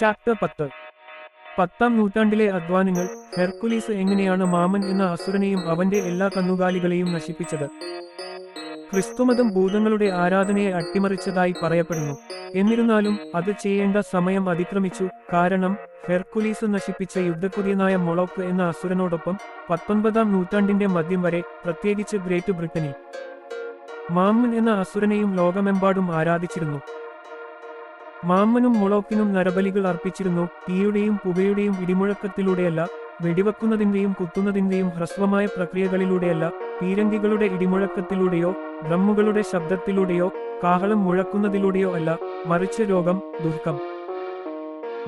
Chapter പത്ത്. പത്താം നൂറ്റാണ്ടിലെ അധ്വാനങ്ങൾ ഹെർക്കുലീസ് എങ്ങനെയാണ് മാമൻ എന്ന അസുരനെയും അവന്റെ എല്ലാ കന്നുകാലികളെയും നശിപ്പിച്ചത്? ക്രിസ്തുമതം ഭൂതങ്ങളുടെ ആരാധനയെ അട്ടിമറിച്ചതായി പറയപ്പെടുന്നു. എന്നിരുന്നാലും അത് ചെയ്യേണ്ട സമയം അതിക്രമിച്ചു. കാരണം ഹെർക്കുലീസ് നശിപ്പിച്ച യുദ്ധക്കുതിയനായ മൊളോക്ക് എന്ന അസുരനോടൊപ്പം പത്തൊൻപതാം നൂറ്റാണ്ടിന്റെ മധ്യം വരെ പ്രത്യേകിച്ച് ഗ്രേറ്റ് ബ്രിട്ടനിൽ. മാമൻ എന്ന അസുരനെയും ലോകമെമ്പാടും ആരാധിച്ചിരുന്നു. മാമ്മനും മുളോക്കിനും നരബലികൾ അർപ്പിച്ചിരുന്നു. തീയുടെയും പുകയുടെയും ഇടിമുഴക്കത്തിലൂടെയല്ല വെടിവെക്കുന്നതിന്റെയും കുത്തുന്നതിന്റെയും ഹ്രസ്വമായ പ്രക്രിയകളിലൂടെയല്ല പീരങ്കികളുടെ ഇടിമുഴക്കത്തിലൂടെയോ ഡ്രമ്മുകളുടെ ശബ്ദത്തിലൂടെയോ കാഹളം മുഴക്കുന്നതിലൂടെയോ അല്ല മറിച്ച് രോഗം ദുഃഖം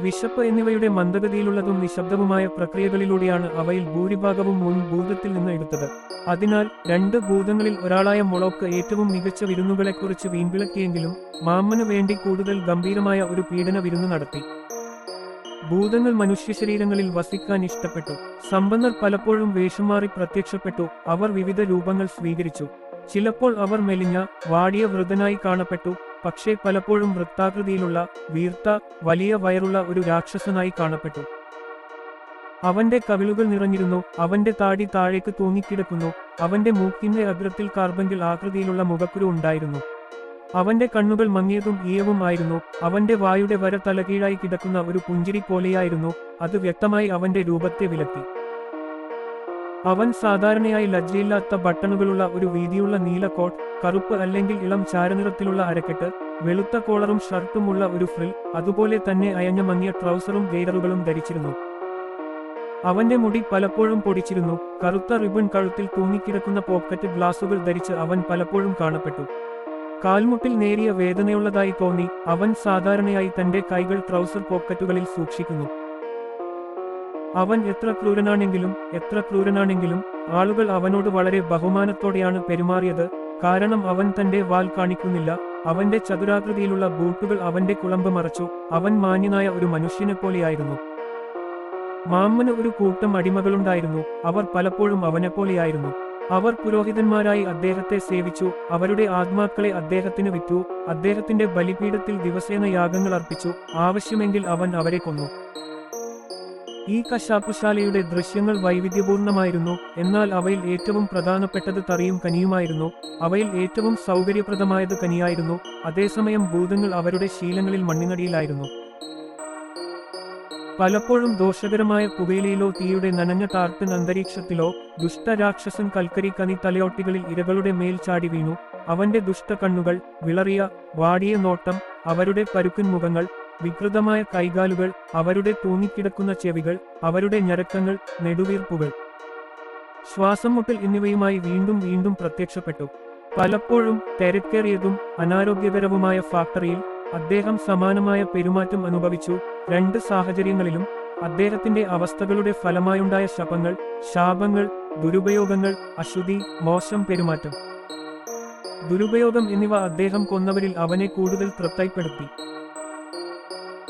വിശപ്പ് എന്നിവയുടെ മന്ദഗതിയിലുള്ളതും നിശബ്ദവുമായ പ്രക്രിയകളിലൂടെയാണ് അവയിൽ ഭൂരിഭാഗവും മുൻ ഭൂതത്തിൽ നിന്ന് എടുത്തത്. അതിനാൽ രണ്ട് ഭൂതങ്ങളിൽ ഒരാളായ മൊളോക്ക് ഏറ്റവും മികച്ച വിരുന്നുകളെക്കുറിച്ച് വീൺവിളക്കിയെങ്കിലും മാമ്മന് വേണ്ടി കൂടുതൽ ഗംഭീരമായ ഒരു പീഡന വിരുന്ന് നടത്തി. ഭൂതങ്ങൾ മനുഷ്യ ശരീരങ്ങളിൽ വസിക്കാൻ ഇഷ്ടപ്പെട്ടു. സമ്പന്നർ പലപ്പോഴും വേഷം മാറി പ്രത്യക്ഷപ്പെട്ടു. അവർ വിവിധ രൂപങ്ങൾ സ്വീകരിച്ചു. ചിലപ്പോൾ അവർ മെലിഞ്ഞ വാടിയ വൃതനായി കാണപ്പെട്ടു. പക്ഷേ പലപ്പോഴും വൃത്താകൃതിയിലുള്ള വീർത്ത വലിയ വയറുള്ള ഒരു രാക്ഷസനായി കാണപ്പെട്ടു. അവന്റെ കവിളുകൾ നിറഞ്ഞിരുന്നു അവന്റെ താടി താഴേക്ക് തൂങ്ങിക്കിടക്കുന്നു അവന്റെ മൂക്കിന്റെ അഗ്രത്തിൽ കാർബങ്കിൽ ആകൃതിയിലുള്ള മുഖക്കുരു ഉണ്ടായിരുന്നു. അവന്റെ കണ്ണുകൾ മങ്ങിയതും ഈയവും ആയിരുന്നു അവന്റെ വായുടെ വര തലകീഴായി കിടക്കുന്ന ഒരു പുഞ്ചിരി പോലെയായിരുന്നു അത് വ്യക്തമായി അവന്റെ രൂപത്തെ വിലക്കി. അവൻ സാധാരണയായി ലജ്ജയില്ലാത്ത ബട്ടണുകളുള്ള ഒരു വീതിയുള്ള നീല കോട്ട് കറുപ്പ് അല്ലെങ്കിൽ ഇളം ചാരനിറത്തിലുള്ള അരക്കെട്ട് വെളുത്ത കോളറും ഷർട്ടുമുള്ള ഒരു ഫ്രിൽ അതുപോലെ തന്നെ അയഞ്ഞ മങ്ങിയ ട്രൗസറും ഗെയ്ഡറുകളും ധരിച്ചിരുന്നു. അവന്റെ മുടി പലപ്പോഴും പൊടിച്ചിരുന്നു കറുത്ത റിബൺ കഴുത്തിൽ തൂങ്ങിക്കിടക്കുന്ന പോക്കറ്റ് ഗ്ലാസുകൾ ധരിച്ച് അവൻ പലപ്പോഴും കാണപ്പെട്ടു. കാൽമുട്ടിൽ നേരിയ വേദനയുള്ളതായി തോന്നി അവൻ സാധാരണയായി തന്റെ കൈകൾ ട്രൗസർ പോക്കറ്റുകളിൽ സൂക്ഷിക്കുന്നു. അവൻ എത്ര ക്രൂരനാണെങ്കിലും എത്ര ക്രൂരനാണെങ്കിലും ആളുകൾ അവനോട് വളരെ ബഹുമാനത്തോടെയാണ് പെരുമാറിയത്. കാരണം അവൻ തന്റെ വാൽ കാണിക്കുന്നില്ല. അവന്റെ ചതുരാകൃതിയിലുള്ള ബൂട്ടുകൾ അവന്റെ കുളമ്പ് മറച്ചു. അവൻ മാന്യനായ ഒരു മനുഷ്യനെ പോലെയായിരുന്നു. മാമ്മന് ഒരു കൂട്ടം അടിമകളുണ്ടായിരുന്നു. അവർ പലപ്പോഴും അവനെപ്പോലെയായിരുന്നു. അവർ പുരോഹിതന്മാരായി അദ്ദേഹത്തെ സേവിച്ചു. അവരുടെ ആത്മാക്കളെ അദ്ദേഹത്തിന് വിറ്റു. അദ്ദേഹത്തിന്റെ ബലിപീഠത്തിൽ ദിവസേന യാഗങ്ങൾ അർപ്പിച്ചു. ആവശ്യമെങ്കിൽ അവൻ അവരെ കൊന്നു. ഈ കശാപ്പുശാലയുടെ ദൃശ്യങ്ങൾ വൈവിധ്യപൂർണമായിരുന്നു. എന്നാൽ അവയിൽ ഏറ്റവും പ്രധാനപ്പെട്ടത് തറിയും കനിയുമായിരുന്നു. അവയിൽ ഏറ്റവും സൗകര്യപ്രദമായത് കനിയായിരുന്നു. അതേസമയം ഭൂതങ്ങൾ അവരുടെ ശീലങ്ങളിൽ മണ്ണിനടിയിലായിരുന്നു. പലപ്പോഴും ദോഷകരമായ പുകയിലയിലോ തീയുടെ നനഞ്ഞ ടാർട്ടൻ അന്തരീക്ഷത്തിലോ ദുഷ്ടരാക്ഷസൻ കൽക്കരി കനി തലയോട്ടികളിൽ ഇരകളുടെ മേൽ ചാടി വീണു. അവന്റെ ദുഷ്ട കണ്ണുകൾ വിളറിയ വാടിയ നോട്ടം അവരുടെ പരുക്കൻ മുഖങ്ങൾ വികൃതമായ കൈകാലുകൾ അവരുടെ തൂങ്ങിക്കിടക്കുന്ന ചെവികൾ അവരുടെ ഞരക്കങ്ങൾ നെടുവീർപ്പുകൾ. ശ്വാസം മുട്ടൽ എന്നിവയുമായി വീണ്ടും വീണ്ടും പ്രത്യക്ഷപ്പെട്ടു. പലപ്പോഴും തിരക്കേറിയതും അനാരോഗ്യകരവുമായ ഫാക്ടറിയിൽ അദ്ദേഹം സമാനമായ പെരുമാറ്റം അനുഭവിച്ചു. രണ്ട് സാഹചര്യങ്ങളിലും അദ്ദേഹത്തിന്റെ അവസ്ഥകളുടെ ഫലമായുണ്ടായ ശപങ്ങൾ ശാപങ്ങൾ ദുരുപയോഗങ്ങൾ അശുദ്ധി മോശം പെരുമാറ്റം. ദുരുപയോഗം എന്നിവ അദ്ദേഹം കൊന്നവരിൽ അവനെ കൂടുതൽ തൃപ്തിപ്പെടുത്തി.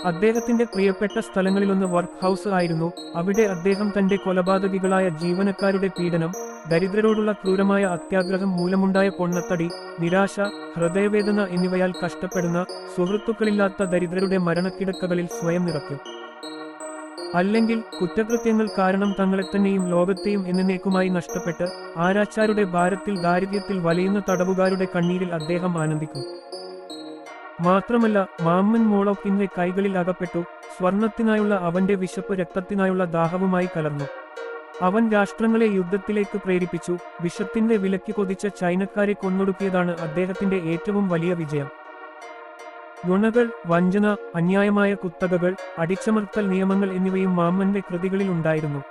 അദ്ദേഹത്തിന്റെ പ്രിയപ്പെട്ട സ്ഥലങ്ങളിലൊന്ന് വർക്ക് ഹൗസ് ആയിരുന്നു. അവിടെ അദ്ദേഹം തന്റെ കൊലപാതകികളായ ജീവനക്കാരുടെ പീഡനം ദരിദ്രരോടുള്ള ക്രൂരമായ അത്യാഗ്രഹം മൂലമുണ്ടായ പൊണ്ണത്തടി നിരാശ ഹൃദയവേദന എന്നിവയാൽ കഷ്ടപ്പെടുന്ന സുഹൃത്തുക്കളില്ലാത്ത ദരിദ്രരുടെ മരണക്കിടക്കകളിൽ സ്വയം നിറയ്ക്കും. അല്ലെങ്കിൽ കുറ്റകൃത്യങ്ങൾ കാരണം തങ്ങളെത്തന്നെയും ലോകത്തെയും എന്നേക്കുമായി നഷ്ടപ്പെട്ട് ആരാച്ചാരുടെ ഭാരത്തിൽ ദാരിദ്ര്യത്തിൽ വലയുന്ന തടവുകാരുടെ കണ്ണീരിൽ അദ്ദേഹം ആനന്ദിക്കും. മാത്രമല്ല മാമ്മൻ മോളോക്കിന്റെ കൈകളിൽ അകപ്പെട്ടു സ്വർണത്തിനായുള്ള അവന്റെ വിശപ്പ് രക്തത്തിനായുള്ള ദാഹവുമായി കലർന്നു. അവൻ രാഷ്ട്രങ്ങളെ യുദ്ധത്തിലേക്ക് പ്രേരിപ്പിച്ചു വിഷത്തിന്റെ വിലക്ക് കൊതിച്ച ചൈനക്കാരെ കൊന്നൊടുക്കിയതാണ് അദ്ദേഹത്തിന്റെ ഏറ്റവും വലിയ വിജയം. നുണകൾ വഞ്ചന അന്യായമായ കുത്തകകൾ അടിച്ചമർത്തൽ നിയമങ്ങൾ എന്നിവയും മാമ്മന്റെ കൃതികളിൽ ഉണ്ടായിരുന്നു.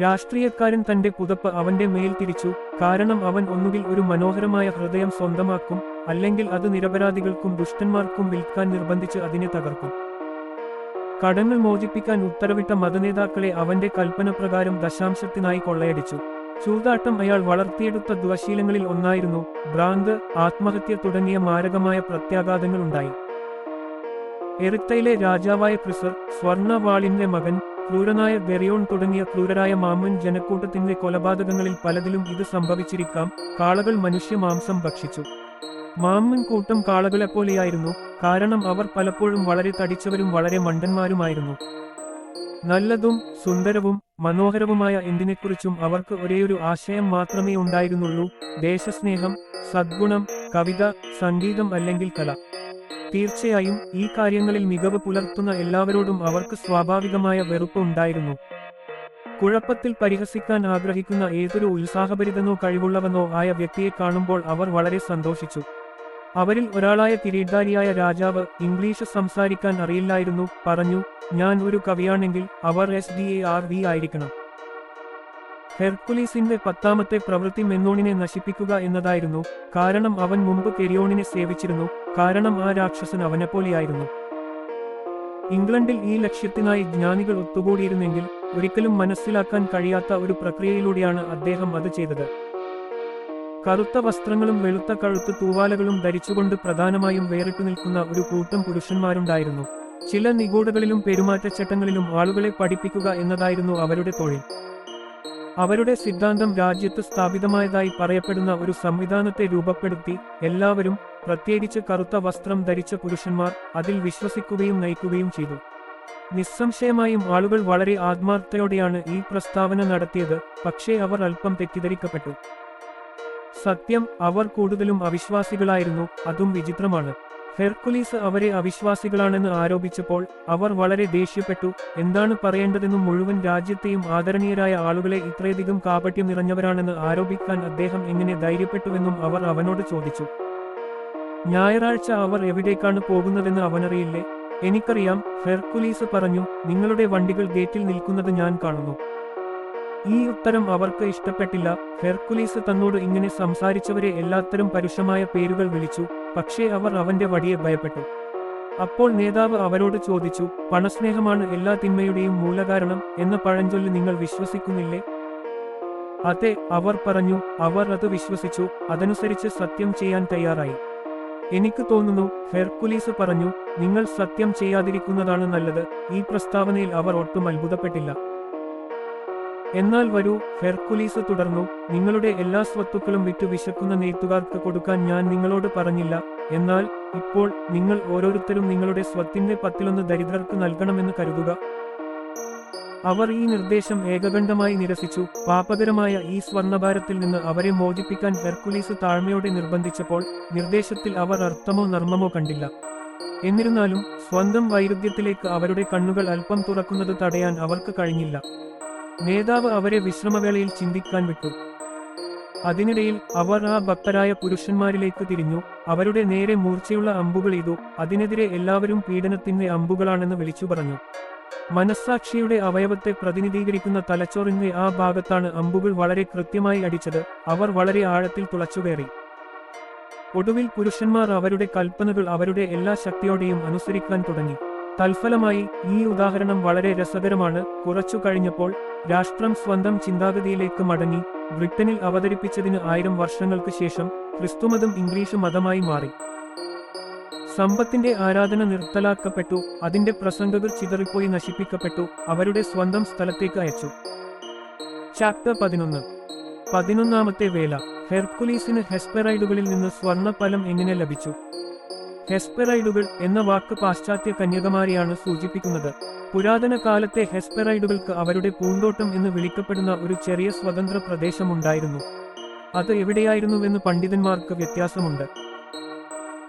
രാഷ്ട്രീയക്കാരൻ തന്റെ പുതപ്പ് അവന്റെ മേൽ തിരിച്ചു കാരണം അവൻ ഒന്നുകിൽ ഒരു മനോഹരമായ ഹൃദയം സ്വന്തമാക്കും അല്ലെങ്കിൽ അത് നിരപരാധികൾക്കും ദുഷ്ടന്മാർക്കും വിൽക്കാൻ നിർബന്ധിച്ച് അതിനെ തകർക്കും. കടങ്ങൾ മോചിപ്പിക്കാൻ ഉത്തരവിട്ട മതനേതാക്കളെ അവന്റെ കൽപ്പനപ്രകാരം ദശാംശത്തിനായി കൊള്ളയടിച്ചു. ചൂതാട്ടം അയാൾ വളർത്തിയെടുത്ത ദുശീലങ്ങളിൽ ഒന്നായിരുന്നു ഭ്രാന്ത് ആത്മഹത്യ തുടങ്ങിയ മാരകമായ പ്രത്യാഘാതങ്ങൾ ഉണ്ടായി എറിത്തയിലെ രാജാവായ ക്രിസർ സ്വർണവാളിന്റെ മകൻ ക്രൂരനായ വെറിയോൺ തുടങ്ങിയ ക്രൂരരായ മാമൻ ജനക്കൂട്ടത്തിന്റെ കൊലപാതകങ്ങളിൽ പലതിലും ഇത് സംഭവിച്ചിരിക്കാം. കാളകൾ മനുഷ്യ മാംസം ഭക്ഷിച്ചു. മാമ്മൻ കൂട്ടം കാളകളെപ്പോലെയായിരുന്നു കാരണം അവർ പലപ്പോഴും വളരെ തടിച്ചവരും വളരെ മണ്ടന്മാരുമായിരുന്നു. നല്ലതും സുന്ദരവും മനോഹരവുമായ എന്തിനെക്കുറിച്ചും അവർക്ക് ഒരേയൊരു ആശയം മാത്രമേ ഉണ്ടായിരുന്നുള്ളൂ. ദേശസ്നേഹം സദ്ഗുണം കവിത സംഗീതം അല്ലെങ്കിൽ കല. തീർച്ചയായും ഈ കാര്യങ്ങളിൽ മികവ് പുലർത്തുന്ന എല്ലാവരോടും അവർക്ക് സ്വാഭാവികമായ വെറുപ്പ് ഉണ്ടായിരുന്നു. കുഴപ്പത്തിൽ പരിഹസിക്കാൻ ആഗ്രഹിക്കുന്ന ഏതൊരു ഉത്സാഹഭരിതനോ കഴിവുള്ളവനോ ആയ വ്യക്തിയെ കാണുമ്പോൾ അവർ വളരെ സന്തോഷിച്ചു. അവരിൽ ഒരാളായ കിരീട്ടാരിയായ രാജാവ് ഇംഗ്ലീഷ് സംസാരിക്കാൻ അറിയില്ലായിരുന്നു പറഞ്ഞു ഞാൻ ഒരു കവിയാണെങ്കിൽ അവർ S D A R V ആയിരിക്കണം. ഹെർക്കുലീസിന്റെ പത്താമത്തെ പ്രവൃത്തി മെന്നോണിനെ നശിപ്പിക്കുക എന്നതായിരുന്നു. കാരണം അവൻ മുമ്പ് കെരിയോണിനെ സേവിച്ചിരുന്നു. കാരണം ആ രാക്ഷസൻ അവനെപ്പോലെയായിരുന്നു. ഇംഗ്ലണ്ടിൽ ഈ ലക്ഷ്യത്തിനായി ജ്ഞാനികൾ ഒത്തുകൂടിയിരുന്നെങ്കിൽ ഒരിക്കലും മനസ്സിലാക്കാൻ കഴിയാത്ത ഒരു പ്രക്രിയയിലൂടെയാണ് അദ്ദേഹം അത് ചെയ്തത്. കറുത്ത വസ്ത്രങ്ങളും വെളുത്ത കഴുത്ത് തൂവാലകളും ധരിച്ചുകൊണ്ട് പ്രധാനമായും വേറിട്ടു നിൽക്കുന്ന ഒരു കൂട്ടം പുരുഷന്മാരുണ്ടായിരുന്നു. ചില നിഗൂഢകളിലും പെരുമാറ്റച്ചട്ടങ്ങളിലും ആളുകളെ പഠിപ്പിക്കുക എന്നതായിരുന്നു അവരുടെ തൊഴിൽ. അവരുടെ സിദ്ധാന്തം രാജ്യത്ത് സ്ഥാപിതമായതായി പറയപ്പെടുന്ന ഒരു സംവിധാനത്തെ രൂപപ്പെടുത്തി എല്ലാവരും പ്രത്യേകിച്ച് കറുത്ത വസ്ത്രം ധരിച്ച പുരുഷന്മാർ അതിൽ വിശ്വസിക്കുകയും നയിക്കുകയും ചെയ്തു. നിസ്സംശയമായും ആളുകൾ വളരെ ആത്മാർത്ഥയോടെയാണ് ഈ പ്രസ്താവന നടത്തിയത് പക്ഷേ അവർ അല്പം തെറ്റിദ്ധരിക്കപ്പെട്ടു. സത്യം അവർ കൂടുതലും അവിശ്വാസികളായിരുന്നു അതും വിചിത്രമാണ്. ഹെർക്കുലീസ് അവരെ അവിശ്വാസികളാണെന്ന് ആരോപിച്ചപ്പോൾ അവർ വളരെ ദേഷ്യപ്പെട്ടു. എന്താണ് പറയേണ്ടതെന്നും മുഴുവൻ രാജ്യത്തെയും ആദരണീയരായ ആളുകളെ ഇത്രയധികം കാപട്യം നിറഞ്ഞവരാണെന്ന് ആരോപിക്കാൻ അദ്ദേഹം എങ്ങനെ ധൈര്യപ്പെട്ടുവെന്നും അവർ അവനോട് ചോദിച്ചു. ഞായറാഴ്ച അവർ എവിടേക്കാണ് പോകുന്നതെന്ന് അവനറിയില്ലേ? എനിക്കറിയാം ഹെർക്കുലീസ് പറഞ്ഞു നിങ്ങളുടെ വണ്ടികൾ ഗേറ്റിൽ നിൽക്കുന്നത് ഞാൻ കാണുന്നു. ഈ ഉത്തരം അവർക്ക് ഇഷ്ടപ്പെട്ടില്ല. ഹെർക്കുലീസ് തന്നോട് ഇങ്ങനെ സംസാരിച്ചവരെ എല്ലാത്തരം പരുഷമായ പേരുകൾ വിളിച്ചു. പക്ഷേ അവർ അവന്റെ വടിയെ ഭയപ്പെട്ടു. അപ്പോൾ നേതാവ് അവരോട് ചോദിച്ചു പണസ്നേഹമാണ് എല്ലാ തിന്മയുടെയും മൂലകാരണം എന്ന പഴഞ്ചൊല്ല് നിങ്ങൾ വിശ്വസിക്കുന്നില്ലേ? അതെ അവർ പറഞ്ഞു അവർ അത് വിശ്വസിച്ചു അതനുസരിച്ച് സത്യം ചെയ്യാൻ തയ്യാറായി. എനിക്ക് തോന്നുന്നു ഹെർക്കുലീസ് പറഞ്ഞു നിങ്ങൾ സത്യം ചെയ്യാതിരിക്കുന്നതാണ് നല്ലത്. ഈ പ്രസ്താവനയിൽ അവർ ഒട്ടും അത്ഭുതപ്പെട്ടില്ല. എന്നാൽ വരൂ ഹെർക്കുലീസ് തുടർന്നു നിങ്ങളുടെ എല്ലാ സ്വത്തുക്കളും വിറ്റു വിശക്കുന്ന നെയ്ത്തുകാർക്ക് കൊടുക്കാൻ ഞാൻ നിങ്ങളോട് പറഞ്ഞില്ല. എന്നാൽ ഇപ്പോൾ നിങ്ങൾ ഓരോരുത്തരും നിങ്ങളുടെ സ്വത്തിന്റെ പത്തിലൊന്ന് ദരിദ്രർക്ക് നൽകണമെന്ന് കരുതുക. അവർ ഈ നിർദ്ദേശം ഏകകണ്ഠമായി നിരസിച്ചു. പാപകരമായ ഈ സ്വർണഭാരത്തിൽ നിന്ന് അവരെ മോചിപ്പിക്കാൻ ഹെർക്കുലീസ് താഴ്മയോടെ നിർബന്ധിച്ചപ്പോൾ നിർദ്ദേശത്തിൽ അവർ അർത്ഥമോ നർമ്മമോ കണ്ടില്ല. എന്നിരുന്നാലും സ്വന്തം വൈരുദ്ധ്യത്തിലേക്ക് അവരുടെ കണ്ണുകൾ അല്പം തുറക്കുന്നത് തടയാൻ അവർക്ക് കഴിഞ്ഞില്ല. നേതാവ് അവരെ വിശ്രമവേളയിൽ ചിന്തിക്കാൻ വിട്ടു. അതിനിടയിൽ അവർ ആ ഭക്തരായ പുരുഷന്മാരിലേക്ക് തിരിഞ്ഞു. അവരുടെ നേരെ മൂർച്ചയുള്ള അമ്പുകൾ ഇതു. അതിനെതിരെ എല്ലാവരും പീഡനത്തിന്റെ അമ്പുകളാണെന്ന് വിളിച്ചു പറഞ്ഞു. മനസ്സാക്ഷിയുടെ അവയവത്തെ പ്രതിനിധീകരിക്കുന്ന തലച്ചോറിന്റെ ആ ഭാഗത്താണ് അമ്പുകൾ വളരെ കൃത്യമായി അടിച്ചത്. അവർ വളരെ ആഴത്തിൽ തുളച്ചുകയറി ഒടുവിൽ പുരുഷന്മാർ അവരുടെ കൽപ്പനകൾ അവരുടെ എല്ലാ ശക്തിയോടെയും അനുസരിക്കാൻ തുടങ്ങി. തൽഫലമായി ഈ ഉദാഹരണം വളരെ രസകരമാണ്. കുറച്ചു കഴിഞ്ഞപ്പോൾ രാഷ്ട്രം സ്വന്തം ചിന്താഗതിയിലേക്ക് മടങ്ങി ബ്രിട്ടനിൽ അവതരിപ്പിച്ചതിന് ആയിരം വർഷങ്ങൾക്ക് ശേഷം ക്രിസ്തുമതം ഇംഗ്ലീഷ് മതമായി മാറി. സമ്പത്തിന്റെ ആരാധന നിർത്തലാക്കപ്പെട്ടു അതിന്റെ പ്രസംഗകർ ചിതറിപ്പോയി നശിപ്പിക്കപ്പെട്ടു അവരുടെ സ്വന്തം സ്ഥലത്തേക്ക് അയച്ചു. ചാപ്റ്റർ പതിനൊന്ന്. പതിനൊന്നാമത്തെ വേല ഹെർക്കുലീസിന് ഹെസ്പെറൈഡുകളിൽ നിന്ന് സ്വർണഫലം എങ്ങനെ ലഭിച്ചു? ഹെസ്പെറൈഡുകൾ എന്ന വാക്ക് പാശ്ചാത്യ കന്യകമാരെയാണ് സൂചിപ്പിക്കുന്നത്. പുരാതന കാലത്തെ ഹെസ്പെറൈഡുകൾക്ക് അവരുടെ പൂന്തോട്ടം എന്ന് വിളിക്കപ്പെടുന്ന ഒരു ചെറിയ സ്വതന്ത്ര പ്രദേശമുണ്ടായിരുന്നു. അത് എവിടെയായിരുന്നുവെന്ന് പണ്ഡിതന്മാർക്ക് വ്യത്യാസമുണ്ട്.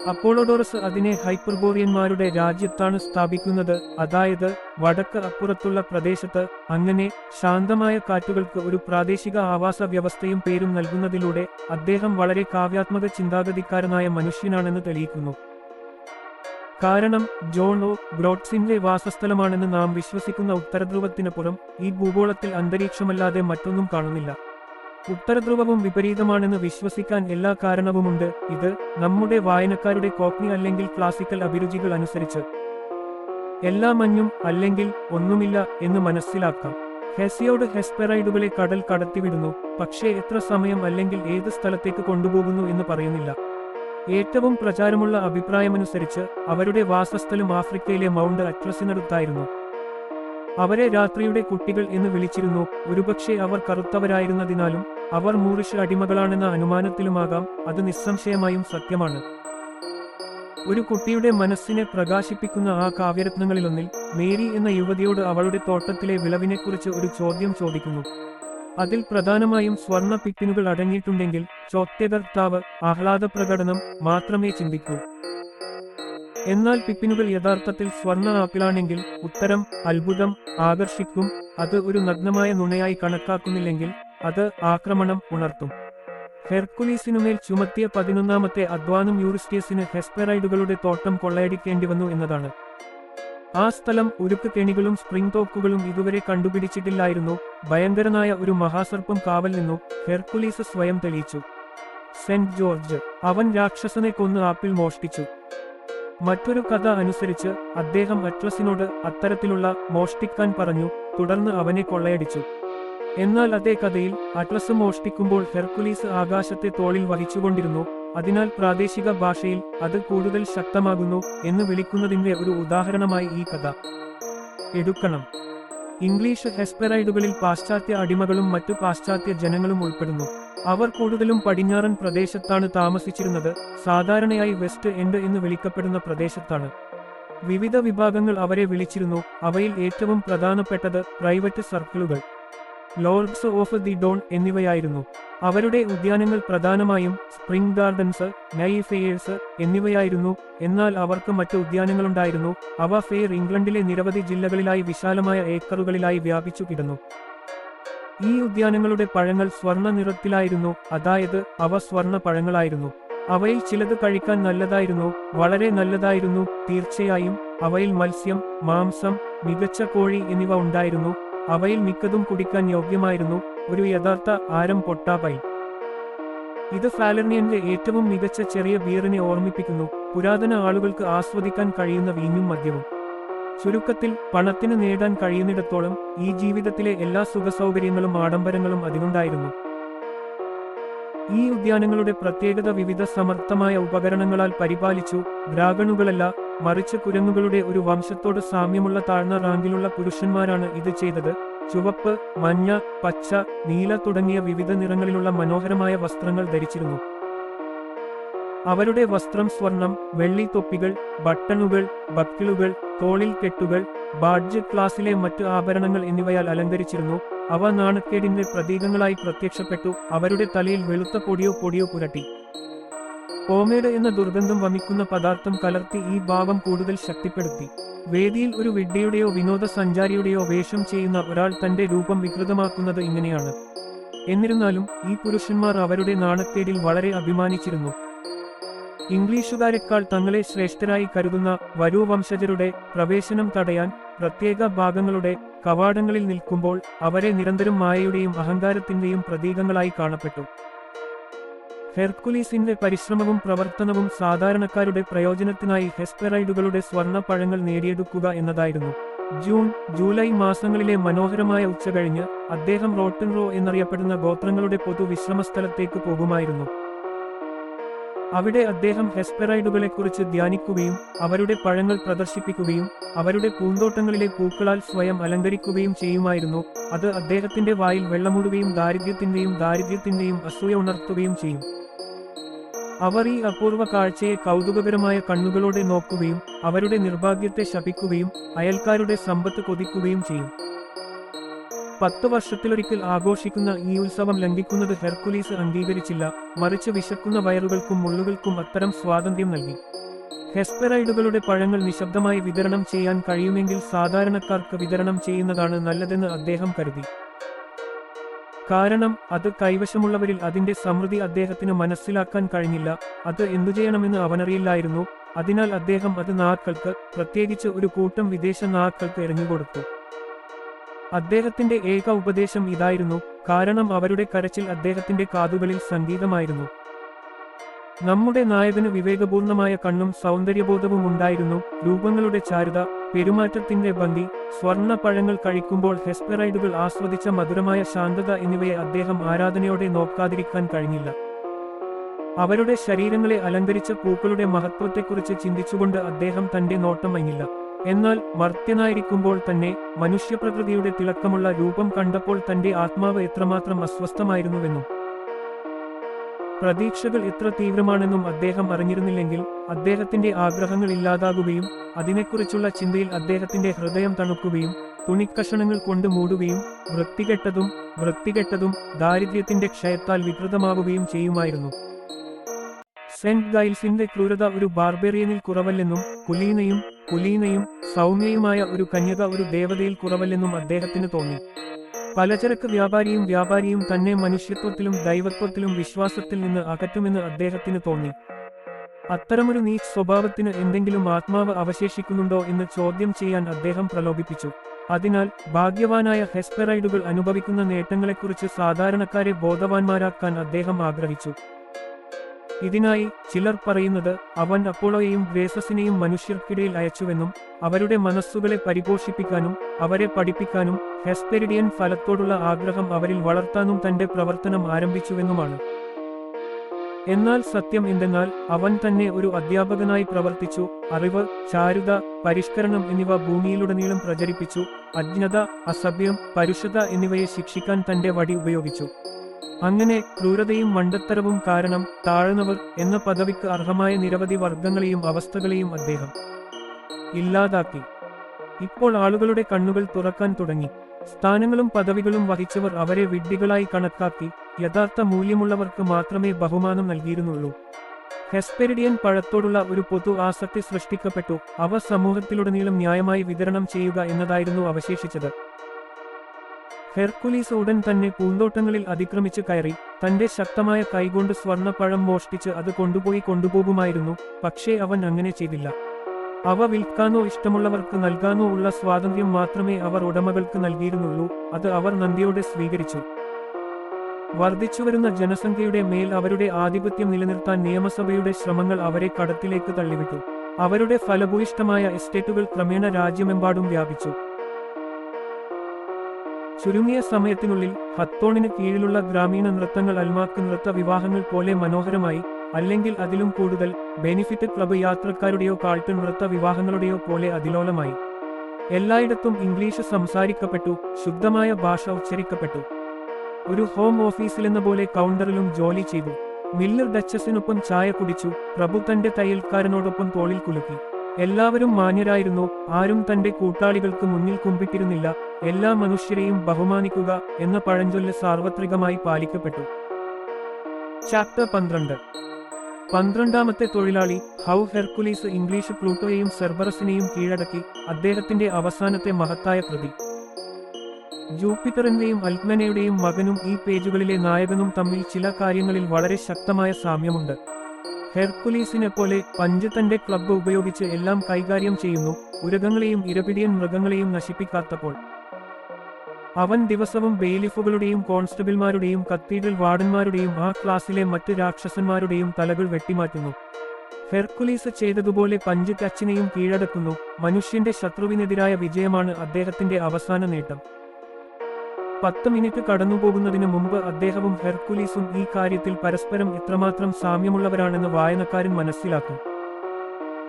അപ്പോളോഡോറസ് അതിനെ ഹൈപ്പർബോറിയന്മാരുടെ രാജ്യത്താണ് സ്ഥാപിക്കുന്നത്. അതായത് വടക്ക് അപ്പുറത്തുള്ള പ്രദേശത്ത് അങ്ങനെ ശാന്തമായ കാറ്റുകൾക്ക് ഒരു പ്രാദേശിക ആവാസ വ്യവസ്ഥയും പേരും നൽകുന്നതിലൂടെ അദ്ദേഹം വളരെ കാവ്യാത്മക ചിന്താഗതിക്കാരനായ മനുഷ്യനാണെന്ന് തെളിയിക്കുന്നു. കാരണം ജോൺ ബ്രോഡ്സിന്റെ വാസസ്ഥലമാണെന്ന് നാം വിശ്വസിക്കുന്ന ഉത്തരധ്രുവത്തിനപ്പുറം ഈ ഭൂഗോളത്തിൽ അന്തരീക്ഷമല്ലാതെ മറ്റൊന്നും കാണുന്നില്ല. ഉത്തരധ്രുവവും വിപരീതമാണെന്ന് വിശ്വസിക്കാൻ എല്ലാ കാരണവുമുണ്ട്. ഇത് നമ്മുടെ വായനക്കാരുടെ കോപ്നി അല്ലെങ്കിൽ ക്ലാസിക്കൽ അഭിരുചികൾ അനുസരിച്ച്. എല്ലാ മഞ്ഞും അല്ലെങ്കിൽ ഒന്നുമില്ല എന്ന് മനസ്സിലാക്കാം. ഹെസിയോട് ഹെസ്പെറൈഡുകളെ കടൽ കടത്തിവിടുന്നു. പക്ഷേ എത്ര സമയം അല്ലെങ്കിൽ ഏത് സ്ഥലത്തേക്ക് കൊണ്ടുപോകുന്നു എന്ന് പറയുന്നില്ല. ഏറ്റവും പ്രചാരമുള്ള അഭിപ്രായമനുസരിച്ച് അവരുടെ വാസസ്ഥലം ആഫ്രിക്കയിലെ മൗണ്ട് അറ്റ്ലസിനടുത്തായിരുന്നു. അവരെ രാത്രിയുടെ കുട്ടികൾ എന്ന് വിളിച്ചിരുന്നു. ഒരുപക്ഷെ അവർ കറുത്തവരായിരുന്നതിനാലും അവർ മൂറിഷ് അടിമകളാണെന്ന അനുമാനത്തിലുമാകാം. അത് നിസ്സംശയമായും സത്യമാണ്. ഒരു കുട്ടിയുടെ മനസ്സിനെ പ്രകാശിപ്പിക്കുന്ന ആ കാവ്യരത്നങ്ങളിലൊന്നിൽ മേരി എന്ന യുവതിയോട് അവളുടെ തോട്ടത്തിലെ വിളവിനെക്കുറിച്ച് ഒരു ചോദ്യം ചോദിക്കുന്നു. അതിൽ പ്രധാനമായും സ്വർണ പിപ്പിനുകൾ അടങ്ങിയിട്ടുണ്ടെങ്കിൽ ചോദ്യകർത്താവ് ആഹ്ലാദ പ്രകടനം മാത്രമേ ചിന്തിക്കൂ. എന്നാൽ പിപ്പിനുകൾ യഥാർത്ഥത്തിൽ സ്വർണ ആപ്പിളാണെങ്കിൽ ഉത്തരം അത്ഭുതം ആകർഷിക്കും. അത് ഒരു നഗ്നമായ നുണയായി കണക്കാക്കുന്നില്ലെങ്കിൽ അത് ആക്രമണം ഉണർത്തും. ഹെർക്കുലീസിനുമേൽ ചുമത്തിയ പതിനൊന്നാമത്തെ അധ്വാനം യൂറിസ്റ്റേസിന് ഹെസ്പെറൈഡുകളുടെ തോട്ടം കൊള്ളയടിക്കേണ്ടി വന്നു എന്നതാണ്. ആ സ്ഥലം ഉരുക്ക് കെണികളും സ്പ്രിംഗ് തോക്കുകളും ഇതുവരെ കണ്ടുപിടിച്ചിട്ടില്ലായിരുന്നു. ഭയങ്കരനായ ഒരു മഹാസർപ്പം കാവൽ നിന്നു. ഹെർക്കുലീസ് സ്വയം തെളിയിച്ചു. സെന്റ് ജോർജ് അവൻ രാക്ഷസനെ കൊന്ന് ആപ്പിൾ മോഷ്ടിച്ചു. മറ്റൊരു കഥ അനുസരിച്ച് അദ്ദേഹം അറ്റ്ലസിനോട് അത്തരത്തിലുള്ള മോഷ്ടിക്കാൻ പറഞ്ഞു തുടർന്ന് അവനെ കൊള്ളയടിച്ചു. എന്നാൽ അതേ കഥയിൽ അറ്റ്ലസ് മോഷ്ടിക്കുമ്പോൾ ഹെർക്കുലീസ് ആകാശത്തെ തോളിൽ വഹിച്ചുകൊണ്ടിരുന്നു. അതിനാൽ പ്രാദേശിക ഭാഷയിൽ അത് കൂടുതൽ ശക്തമാകുന്നു എന്ന് വിളിക്കുന്നതിന്റെ ഒരു ഉദാഹരണമായി ഈ കഥ. എടുക്കണം. ഇംഗ്ലീഷ് ഹെസ്പെറൈഡുകളിൽ പാശ്ചാത്യ അടിമകളും മറ്റു പാശ്ചാത്യ ജനങ്ങളും ഉൾപ്പെടുന്നു. അവർ കൂടുതലും പടിഞ്ഞാറൻ പ്രദേശത്താണ് താമസിച്ചിരുന്നത് സാധാരണയായി വെസ്റ്റ് എൻഡ് എന്ന് വിളിക്കപ്പെടുന്ന പ്രദേശത്താണ്. വിവിധ വിഭാഗങ്ങൾ അവരെ വിളിച്ചിരുന്നു അവയിൽ ഏറ്റവും പ്രധാനപ്പെട്ടത് പ്രൈവറ്റ് സർക്കിളുകൾ. ലോർഡ്സ് ഓഫ് ദി ഡോൺ എന്നിവയായിരുന്നു. അവരുടെ ഉദ്യാനങ്ങൾ പ്രധാനമായും സ്പ്രിംഗ് ഗാർഡൻസ് നൈ ഫെയേഴ്സ് എന്നിവയായിരുന്നു. എന്നാൽ അവർക്ക് മറ്റ് ഉദ്യാനങ്ങളുണ്ടായിരുന്നു. അവ ഫെയർ ഇംഗ്ലണ്ടിലെ നിരവധി ജില്ലകളിലായി വിശാലമായ ഏക്കറുകളിലായി വ്യാപിച്ചു കിടന്നു. ഈ ഉദ്യാനങ്ങളുടെ പഴങ്ങൾ സ്വർണ നിറത്തിലായിരുന്നു. അതായത് അവ സ്വർണ പഴങ്ങളായിരുന്നു. അവയിൽ ചിലത് കഴിക്കാൻ നല്ലതായിരുന്നു. വളരെ നല്ലതായിരുന്നു. തീർച്ചയായും അവയിൽ മത്സ്യം മാംസം മികച്ച കോഴി എന്നിവ ഉണ്ടായിരുന്നു. അവയിൽ മിക്കതും കുടിക്കാൻ യോഗ്യമായിരുന്നു ഒരു യഥാർത്ഥ ആരം പൊട്ടാബൈ. ഇത് ഫാലർണിയന്റെ ഏറ്റവും മികച്ച ചെറിയ ബിയറിനെ ഓർമ്മിപ്പിക്കുന്നു പുരാതന ആളുകൾക്ക് ആസ്വദിക്കാൻ കഴിയുന്ന വീഞ്ഞും മദ്യവും. ചുരുക്കത്തിൽ പണത്തിന് നേടാൻ കഴിയുന്നിടത്തോളം ഈ ജീവിതത്തിലെ എല്ലാ സുഖസൗകര്യങ്ങളും ആഡംബരങ്ങളും അതിനുണ്ടായിരുന്നു. ഈ ഉദ്യാനങ്ങളുടെ പ്രത്യേകത വിവിധ സമർത്ഥമായ ഉപകരണങ്ങളാൽ പരിപാലിച്ചു ഡ്രാഗണുകളല്ല മറിച്ച് കുരങ്ങുകളുടെ ഒരു വംശത്തോട് സാമ്യമുള്ള താഴ്ന്ന റാങ്കിലുള്ള പുരുഷന്മാരാണ് ഇത് ചെയ്തത്. ചുവപ്പ് മഞ്ഞ പച്ച നീല തുടങ്ങിയ വിവിധ നിറങ്ങളിലുള്ള മനോഹരമായ വസ്ത്രങ്ങൾ ധരിച്ചിരുന്നു. അവരുടെ വസ്ത്രം സ്വർണം വെള്ളി തൊപ്പികൾ ബട്ടണുകൾ ബക്കിളുകൾ തോളിൽ കെട്ടുകൾ ബാഡ്ജ് ക്ലാസിലെ മറ്റ് ആഭരണങ്ങൾ എന്നിവയാൽ അലങ്കരിച്ചിരുന്നു. അവ നാണക്കേടിന്റെ പ്രതീകങ്ങളായി പ്രത്യക്ഷപ്പെട്ടു. അവരുടെ തലയിൽ വെളുത്ത പൊടിയോ പൊടിയോ പുരട്ടി. പോമേഡ് എന്ന ദുർഗന്ധം വമിക്കുന്ന പദാർത്ഥം കലർത്തി ഈ ഭാവം കൂടുതൽ ശക്തിപ്പെടുത്തി. വേദിയിൽ ഒരു വിഡ്ഢിയുടെയോ വിനോദസഞ്ചാരിയുടെയോ വേഷം ചെയ്യുന്ന ഒരാൾ തന്റെ രൂപം വികൃതമാക്കുന്നത് ഇങ്ങനെയാണ്. എന്നിരുന്നാലും ഈ പുരുഷന്മാർ അവരുടെ നാണക്കേടിൽ വളരെ അഭിമാനിച്ചിരുന്നു. ഇംഗ്ലീഷുകാരെക്കാൾ തങ്ങളെ ശ്രേഷ്ഠരായി കരുതുന്ന വരൂ വംശജരുടെ പ്രവേശനം തടയാൻ പ്രത്യേക ഭാഗങ്ങളുടെ കവാടങ്ങളിൽ നിൽക്കുമ്പോൾ അവരെ നിരന്തരം മായയുടെയും അഹങ്കാരത്തിന്റെയും പ്രതീകങ്ങളായി കാണപ്പെട്ടു. ഹെർക്കുലീസിന്റെ പരിശ്രമവും പ്രവർത്തനവും സാധാരണക്കാരുടെ പ്രയോജനത്തിനായി ഹെസ്പെറൈഡുകളുടെ സ്വർണ പഴങ്ങൾ നേടിയെടുക്കുക എന്നതായിരുന്നു. ജൂൺ ജൂലൈ മാസങ്ങളിലെ മനോഹരമായ ഉച്ചകഴിഞ്ഞ് അദ്ദേഹം റോട്ടൻ റോ എന്നറിയപ്പെടുന്ന ഗോത്രങ്ങളുടെ പൊതു വിശ്രമസ്ഥലത്തേക്ക് പോകുമായിരുന്നു. അവിടെ അദ്ദേഹം ഹെസ്പെറൈഡുകളെക്കുറിച്ച് ധ്യാനിക്കുകയും അവരുടെ പഴങ്ങൾ പ്രദർശിപ്പിക്കുകയും അവരുടെ പൂന്തോട്ടങ്ങളിലെ പൂക്കളാൽ സ്വയം അലങ്കരിക്കുകയും ചെയ്യുമായിരുന്നു. അത് അദ്ദേഹത്തിന്റെ വായിൽ വെള്ളമൂടുകയും ദാരിദ്ര്യത്തിന്റെയും ദാരിദ്ര്യത്തിന്റെയും അസൂയ ഉണർത്തുകയും ചെയ്യും. അവർ ഈ അപൂർവ കാഴ്ചയെ കൗതുകകരമായ കണ്ണുകളോടെ നോക്കുകയും അവരുടെ നിർഭാഗ്യത്തെ ശപിക്കുകയും അയൽക്കാരുടെ സമ്പത്ത് കൊതിക്കുകയും ചെയ്യും. പത്ത് വർഷത്തിലൊരിക്കൽ ആഘോഷിക്കുന്ന ഈ ഉത്സവം ലംഘിക്കുന്നത് ഹെർക്കുലീസ് അംഗീകരിച്ചില്ല. മറിച്ച് വിശക്കുന്ന വയറുകൾക്കും മുള്ളുകൾക്കും അത്തരം സ്വാതന്ത്ര്യം നൽകി. ഹെസ്പെറൈഡുകളുടെ പഴങ്ങൾ നിശബ്ദമായി വിതരണം ചെയ്യാൻ കഴിയുമെങ്കിൽ സാധാരണക്കാർക്ക് വിതരണം ചെയ്യുന്നതാണ് നല്ലതെന്ന് അദ്ദേഹം കരുതി. കാരണം അത് കൈവശമുള്ളവരിൽ അതിന്റെ സമൃദ്ധി അദ്ദേഹത്തിന് മനസ്സിലാക്കാൻ കഴിഞ്ഞില്ല. അത് എന്തു ചെയ്യണമെന്ന് അവനറിയില്ലായിരുന്നു. അതിനാൽ അദ്ദേഹം അത് നാക്കൾക്ക് പ്രത്യേകിച്ച് ഒരു കൂട്ടം വിദേശ നാക്കൾക്ക് എറിഞ്ഞുകൊടുത്തു. അദ്ദേഹത്തിന്റെ ഏക ഉപദേശം ഇതായിരുന്നു കാരണം അവരുടെ കരച്ചിൽ അദ്ദേഹത്തിന്റെ കാതുകളിൽ സംഗീതമായിരുന്നു. നമ്മുടെ നായകന് വിവേകപൂർണമായ കണ്ണും സൗന്ദര്യബോധവും ഉണ്ടായിരുന്നു രൂപങ്ങളുടെ ചാരുത പെരുമാറ്റത്തിന്റെ ഭംഗി സ്വർണ പഴങ്ങൾ കഴിക്കുമ്പോൾ ഹെസ്പെറൈഡുകൾ ആസ്വദിച്ച മധുരമായ ശാന്തത എന്നിവയെ അദ്ദേഹം ആരാധനയോടെ നോക്കാതിരിക്കാൻ കഴിഞ്ഞില്ല. അവരുടെ ശരീരങ്ങളെ അലങ്കരിച്ച പൂക്കളുടെ മഹത്വത്തെക്കുറിച്ച് ചിന്തിച്ചുകൊണ്ട് അദ്ദേഹം തന്റെ നോട്ടം അങ്ങില്ല എന്നാൽ മർത്യനായിരിക്കുമ്പോൾ തന്നെ മനുഷ്യപ്രകൃതിയുടെ തിളക്കമുള്ള രൂപം കണ്ടപ്പോൾ തന്റെ ആത്മാവ് എത്രമാത്രം അസ്വസ്ഥമായിരുന്നുവെന്നും പ്രതീക്ഷകൾ എത്ര തീവ്രമാണെന്നും അദ്ദേഹം അറിഞ്ഞിരുന്നില്ലെങ്കിൽ അദ്ദേഹത്തിന്റെ ആഗ്രഹങ്ങൾ ഇല്ലാതാകുകയും അതിനെക്കുറിച്ചുള്ള ചിന്തയിൽ അദ്ദേഹത്തിന്റെ ഹൃദയം തണുക്കുകയും തുണിക്കഷണങ്ങൾ കൊണ്ട് മൂടുകയും വൃത്തികെട്ടതും വൃത്തികെട്ടതും ദാരിദ്ര്യത്തിന്റെ ക്ഷയത്താൽ വികൃതമാവുകയും ചെയ്യുമായിരുന്നു. സെന്റ് ഗൈൽസിന്റെ ക്രൂരത ഒരു ബാർബേറിയനിൽ കുറവല്ലെന്നും കുലീനയും കുലീനയും സൗമ്യയുമായ ഒരു കന്യക ഒരു ദേവതയിൽ കുറവല്ലെന്നും അദ്ദേഹത്തിന് തോന്നി. പലചരക്ക് വ്യാപാരിയും വ്യാപാരിയും തന്നെ മനുഷ്യത്വത്തിലും ദൈവത്വത്തിലും വിശ്വാസത്തിൽ നിന്ന് അകറ്റുമെന്ന് അദ്ദേഹത്തിന് തോന്നി. അത്തരമൊരു നീച്ച് സ്വഭാവത്തിന് എന്തെങ്കിലും ആത്മാവ് അവശേഷിക്കുന്നുണ്ടോ എന്ന് ചോദ്യം ചെയ്യാൻ അദ്ദേഹം പ്രലോഭിപ്പിച്ചു. അതിനാൽ ഭാഗ്യവാനായ ഹെസ്പെറൈഡുകൾ അനുഭവിക്കുന്ന നേട്ടങ്ങളെക്കുറിച്ച് സാധാരണക്കാരെ ബോധവാന്മാരാക്കാൻ അദ്ദേഹം ആഗ്രഹിച്ചു. ഇതിനായി ചിലർ പറയുന്നത് അവൻ അപ്പോളോയെയും ഗ്രേസസിനെയും മനുഷ്യർക്കിടയിൽ അയച്ചുവെന്നും അവരുടെ മനസ്സുകളെ പരിപോഷിപ്പിക്കാനും അവരെ പഠിപ്പിക്കാനും ഹെസ്പെരിഡിയൻ ഫലത്തോടുള്ള ആഗ്രഹം അവരിൽ വളർത്താനും തന്റെ പ്രവർത്തനം ആരംഭിച്ചുവെന്നുമാണ്. എന്നാൽ സത്യം എന്തെന്നാൽ അവൻ തന്നെ ഒരു അധ്യാപകനായി പ്രവർത്തിച്ചു അറിവ് ചാരുത പരിഷ്കരണം എന്നിവ ഭൂമിയിലുടനീളം പ്രചരിപ്പിച്ചു അജ്ഞത അസഭ്യം പരുഷത എന്നിവയെ ശിക്ഷിക്കാൻ തന്റെ വടി ഉപയോഗിച്ചു. അങ്ങനെ ക്രൂരതയും മണ്ടത്തരവും കാരണം താഴ്ന്നവർ എന്ന പദവിക്ക് അർഹമായ നിരവധി വർഗങ്ങളെയും അവസ്ഥകളെയും അദ്ദേഹം ഇല്ലാതാക്കി. ഇപ്പോൾ ആളുകളുടെ കണ്ണുകൾ തുറക്കാൻ തുടങ്ങി. സ്ഥാനങ്ങളും പദവികളും വഹിച്ചവർ അവരെ വിഡ്ഢികളായി കണക്കാക്കി. യഥാർത്ഥ മൂല്യമുള്ളവർക്ക് മാത്രമേ ബഹുമാനം നൽകിയിരുന്നുള്ളൂ. ഹെസ്പെരിഡിയൻ പഴത്തോടുള്ള ഒരു പൊതു ആസക്തി സൃഷ്ടിക്കപ്പെട്ടു. അവ സമൂഹത്തിലുടനീളം ന്യായമായി വിതരണം ചെയ്യുക എന്നതായിരുന്നു അവശേഷിച്ചത്. ഹെർക്കുലീസ് ഉടൻ തന്നെ പൂന്തോട്ടങ്ങളിൽ അതിക്രമിച്ച് കയറി തന്റെ ശക്തമായ കൈകൊണ്ട് സ്വർണപ്പഴം മോഷ്ടിച്ച് അത് കൊണ്ടുപോയി കൊണ്ടുപോകുമായിരുന്നു പക്ഷേ അവൻ അങ്ങനെ ചെയ്തില്ല. അവ വിൽക്കാനോ ഇഷ്ടമുള്ളവർക്ക് നൽകാനോ ഉള്ള സ്വാതന്ത്ര്യം മാത്രമേ അവർ ഉടമകൾക്ക് നൽകിയിരുന്നുള്ളൂ അത് അവർ നന്ദിയോടെ സ്വീകരിച്ചു. വർദ്ധിച്ചുവരുന്ന ജനസംഖ്യയുടെ മേൽ അവരുടെ ആധിപത്യം നിലനിർത്താൻ നിയമസഭയുടെ ശ്രമങ്ങൾ അവരെ കടത്തിലേക്ക് തള്ളിവിട്ടു. അവരുടെ ഫലഭൂയിഷ്ടമായ എസ്റ്റേറ്റുകൾ ക്രമേണ രാജ്യമെമ്പാടും വ്യാപിച്ചു. ചുരുങ്ങിയ സമയത്തിനുള്ളിൽ ഹത്തോണിന് കീഴിലുള്ള ഗ്രാമീണ നൃത്തങ്ങൾ അൽമാക്ക് നൃത്ത വിവാഹങ്ങൾ പോലെ മനോഹരമായി അല്ലെങ്കിൽ അതിലും കൂടുതൽ ബെനിഫിറ്റ് ക്ലബ് യാത്രക്കാരുടെയോ കാൾട്ട് നൃത്ത വിവാഹങ്ങളുടെയോ പോലെ അതിലോലമായി. എല്ലായിടത്തും ഇംഗ്ലീഷ് സംസാരിക്കപ്പെട്ടു ശുദ്ധമായ ഭാഷ ഉച്ചരിക്കപ്പെട്ടു. ഒരു ഹോം ഓഫീസിലെന്ന പോലെ കൗണ്ടറിലും ജോലി ചെയ്തു. മില്ലർ ഡച്ചസിനൊപ്പം ചായ കുടിച്ചു പ്രഭു തന്റെ തയ്യൽക്കാരനോടൊപ്പം തോളിൽ കുലുക്കി. എല്ലാവരും മാന്യരായിരുന്നു. ആരും തന്റെ കൂട്ടാളികൾക്ക് മുന്നിൽ കുമ്പിട്ടിരുന്നില്ല. എല്ലാ മനുഷ്യരെയും ബഹുമാനിക്കുക എന്ന പഴഞ്ചൊല്ല് സാർവത്രികമായി പാലിക്കപ്പെട്ടു. ചാപ്റ്റർ പന്ത്രണ്ട്. പന്ത്രണ്ടാമത്തെ തൊഴിലാളി ഹൗ ഹെർക്കുലീസ് ഇംഗ്ലീഷ് പ്ലൂട്ടോയെയും സെർബറസിനെയും കീഴടക്കി അദ്ദേഹത്തിന്റെ അവസാനത്തെ മഹത്തായ കൃതി. ജൂപ്പിറ്ററിന്റെയും അൽക്മനയുടെയും മകനും ഈ പേജുകളിലെ നായകനും തമ്മിൽ ചില കാര്യങ്ങളിൽ വളരെ ശക്തമായ സാമ്യമുണ്ട്. ഹെർക്കുലീസിനെ പോലെ പഞ്ച് തന്റെ ക്ലബ്ബ് ഉപയോഗിച്ച് എല്ലാം കൈകാര്യം ചെയ്യുന്നു ഉരകങ്ങളെയും ഇരപിടിയൻ മൃഗങ്ങളെയും നശിപ്പിക്കാത്തപ്പോൾ. അവൻ ദിവസവും ബെയിലിഫുകളുടെയും കോൺസ്റ്റബിൾമാരുടെയും കത്തീഡ്രൽ വാർഡന്മാരുടെയും ആ ക്ലാസ്സിലെ മറ്റ് രാക്ഷസന്മാരുടെയും തലകൾ വെട്ടിമാറ്റുന്നു. ഹെർക്കുലീസ് ചെയ്തതുപോലെ പഞ്ച് ടച്ചിനെയും കീഴടക്കുന്നു മനുഷ്യന്റെ ശത്രുവിനെതിരായ വിജയമാണ് അദ്ദേഹത്തിന്റെ അവസാന നേട്ടം. പത്ത് മിനിറ്റ് കടന്നുപോകുന്നതിന് മുമ്പ് അദ്ദേഹവും ഹെർക്കുലീസും ഈ കാര്യത്തിൽ പരസ്പരം എത്രമാത്രം സാമ്യമുള്ളവരാണെന്ന് വായനക്കാരൻ മനസ്സിലാക്കും.